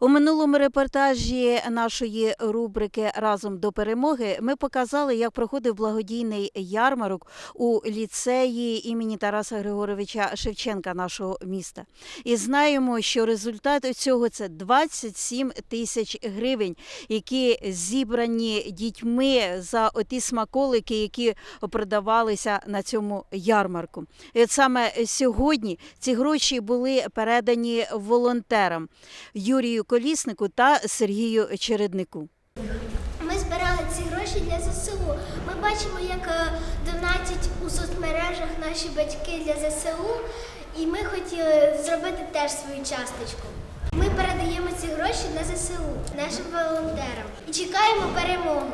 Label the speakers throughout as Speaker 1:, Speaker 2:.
Speaker 1: У минулому репортажі нашої рубрики Разом до перемоги ми показали, як проходив благодійний ярмарок у ліцеї імені Тараса Григоровича Шевченка нашого міста. І знаємо, що результат цього це 27 тисяч гривень, які зібрані дітьми за оті смаколики, які продавалися на цьому ярмарку. І от саме сьогодні ці гроші були передані волонтерам Юрію Коліснику та Сергію Череднику.
Speaker 2: Ми збирали ці гроші для ЗСУ. Ми бачимо, як е, донатять у соцмережах наші батьки для ЗСУ, і ми хотіли зробити теж свою часточку. Ми передаємо ці гроші на ЗСУ нашим волонтерам і чекаємо перемогу.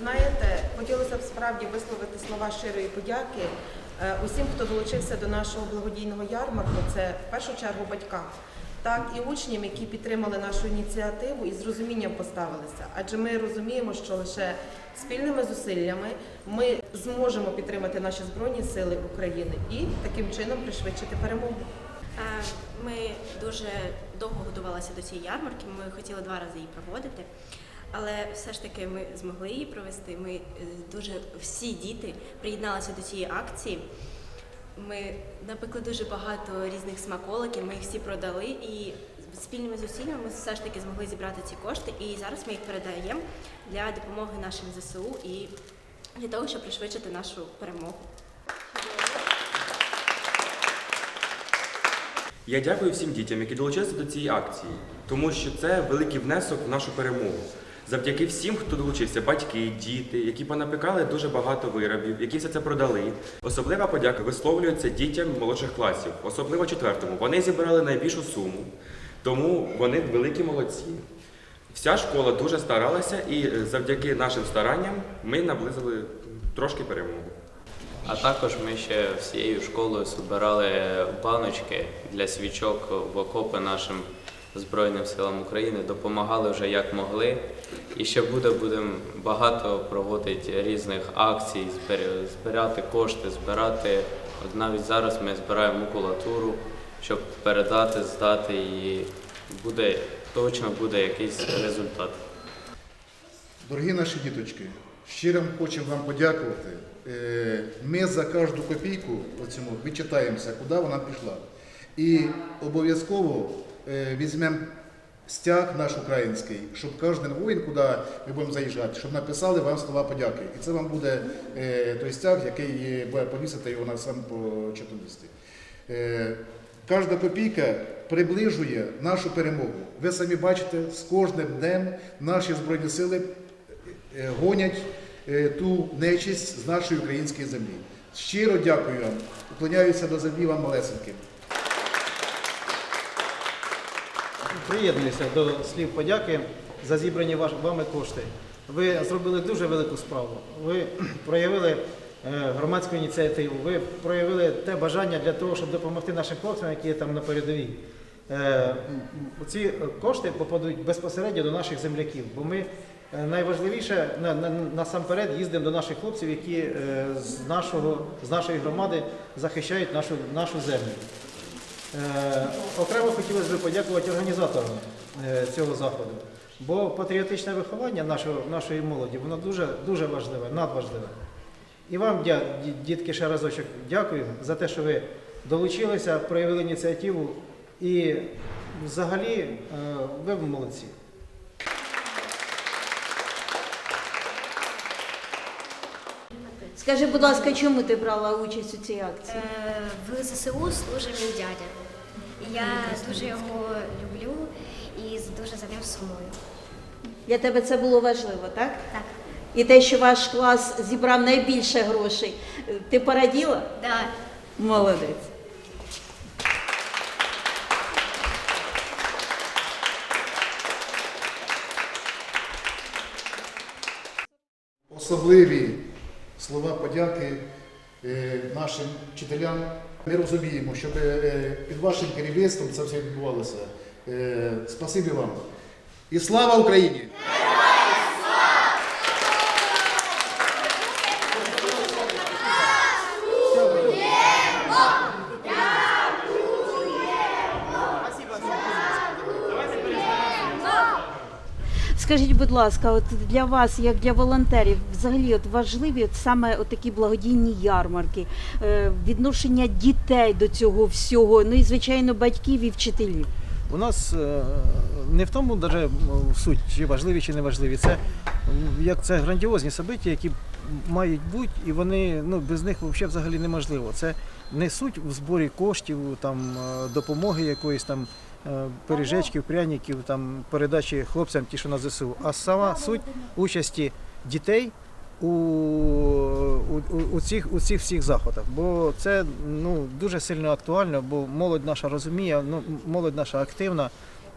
Speaker 3: Знаєте, хотілося б справді висловити слова щирої подяки е, усім, хто долучився до нашого благодійного ярмарку. Це в першу чергу батькам, так і учням, які підтримали нашу ініціативу і з розумінням поставилися. Адже ми розуміємо, що лише спільними зусиллями ми зможемо підтримати наші збройні сили України і таким чином пришвидшити перемогу.
Speaker 4: Е, Ми дуже довго готувалися до цієї ярмарки. Ми хотіли два рази її проводити, але все ж таки ми змогли її провести. Ми е, дуже всі діти приєдналися до цієї акції. Ми напекли дуже багато різних смаколиків. Ми їх всі продали і спільними зусиллями ми все ж таки змогли зібрати ці кошти. І зараз ми їх передаємо для допомоги нашим ЗСУ і для того, щоб пришвидшити нашу перемогу.
Speaker 5: Я дякую всім дітям, які долучилися до цієї акції, тому що це великий внесок в нашу перемогу. Завдяки всім, хто долучився, батьки, діти, які понапекали дуже багато виробів, які все це продали. Особлива подяка висловлюється дітям молодших класів, особливо четвертому. Вони зібрали найбільшу суму, тому вони великі молодці. Вся школа дуже старалася, і е, завдяки нашим старанням ми наблизили трошки перемогу.
Speaker 6: А також ми ще всією школою збирали баночки для свічок в окопи нашим Збройним силам України, допомагали вже як могли. І ще буде будемо багато проводити різних акцій, збирати кошти, збирати. От навіть зараз ми збираємо макулатуру, щоб передати, здати і буде точно буде якийсь результат.
Speaker 7: Дорогі наші діточки, щиро хочемо вам подякувати. Е, Ми за кожну копійку оцьому вичитаємося, куди вона пішла. І обов'язково візьмемо стяг наш український, щоб кожен воїн, куди ми будемо заїжджати, щоб написали вам слова подяки. І це вам буде е, той стяг, який е, буде повісити його на сам початку місті. Е, Кожна копійка приближує нашу перемогу. Ви самі бачите, з кожним днем наші збройні сили е, гонять е, ту нечисть з нашої української землі. Щиро дякую вам, уклоняюся до землі вам малесеньким.
Speaker 8: Приєднуюся до слів подяки за зібрані вами кошти. Ви зробили дуже велику справу. Ви проявили е, громадську ініціативу, ви проявили те бажання для того, щоб допомогти нашим хлопцям, які є там на передовій. Е, Ці кошти попадуть безпосередньо до наших земляків, бо ми е, найважливіше на, на, насамперед їздимо до наших хлопців, які з, нашого, з нашої громади захищають нашу, нашу землю. Е, Окремо хотілося б подякувати організаторам е, цього заходу, бо патріотичне виховання нашого, нашої молоді воно дуже, дуже важливе, надважливе. І вам, дітки, ще разочок дякую за те, що ви долучилися, проявили ініціативу і взагалі е, ви молодці.
Speaker 1: Скажи, будь ласка, чому ти брала участь у цій акції?
Speaker 2: В ЗСУ служить мій дядя. Я дуже його люблю і дуже за ним сумую.
Speaker 1: Для тебе це було важливо, так?
Speaker 2: Так.
Speaker 1: І те, що ваш клас зібрав найбільше грошей, ти пораділа?
Speaker 2: Да.
Speaker 1: Молодець.
Speaker 7: Особливі слова подяки е, нашим вчителям. Ми розуміємо, щоб е, під вашим керівництвом це все відбувалося. Е, Спасибі вам. І слава Україні!
Speaker 1: Скажіть, будь ласка, от для вас, як для волонтерів, взагалі от важливі от саме от такі благодійні ярмарки, е, відношення дітей до цього всього, ну і звичайно батьків і вчителів.
Speaker 8: У нас е, не в тому даже суть, чи важливі, чи не важливі. Це як це грандіозні собиття, які мають бути, і вони ну, без них взагалі неможливо. Це не суть в зборі коштів, там, е, допомоги якоїсь там. е, Пиріжечків, пряників, там, передачі хлопцям, ті, що на ЗСУ, а сама суть участі дітей у, у, у, цих, у цих всіх заходах. Бо це ну, дуже сильно актуально, бо молодь наша розуміє, ну, молодь наша активна,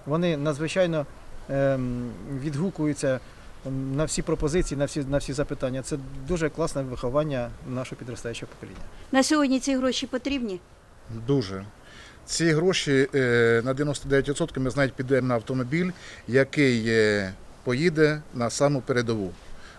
Speaker 8: вони надзвичайно ем, відгукуються на всі пропозиції, на всі, на всі запитання. Це дуже класне виховання нашого підростаючого покоління.
Speaker 1: На сьогодні ці гроші потрібні?
Speaker 7: Дуже. Ці гроші е, на 99% ми знають підемо на автомобіль, який е, поїде на саму передову.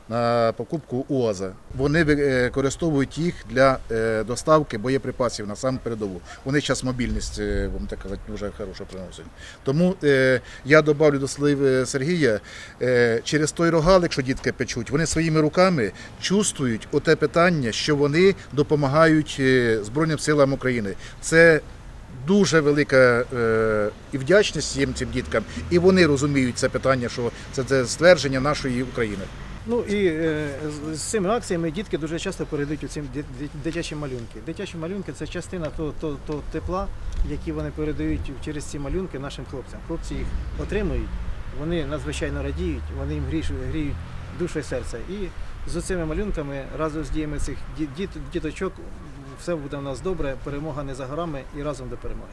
Speaker 7: На покупку УАЗа. Вони використовують їх для е, доставки боєприпасів на саму передову. Вони зараз мобільність, е, будемо так казати, дуже хорошо приносять. Тому е, я добавлю до слів е, Сергія, е, через той рогалик, що дітки печуть, вони своїми руками чувствують оте питання, що вони допомагають е, Збройним силам України. Це дуже велика е, і вдячність їм цим діткам, і вони розуміють це питання, що це, це ствердження нашої України.
Speaker 8: Ну і е, з, з цими акціями дітки дуже часто передають у ці дитячі малюнки. Дитячі малюнки це частина того, того, того тепла, який вони передають через ці малюнки нашим хлопцям. Хлопці їх отримують, вони надзвичайно радіють, вони їм гріють, душу і серце. І з цими малюнками разом з діями цих діт, діточок все буде у нас добре, перемога не за горами і разом до перемоги.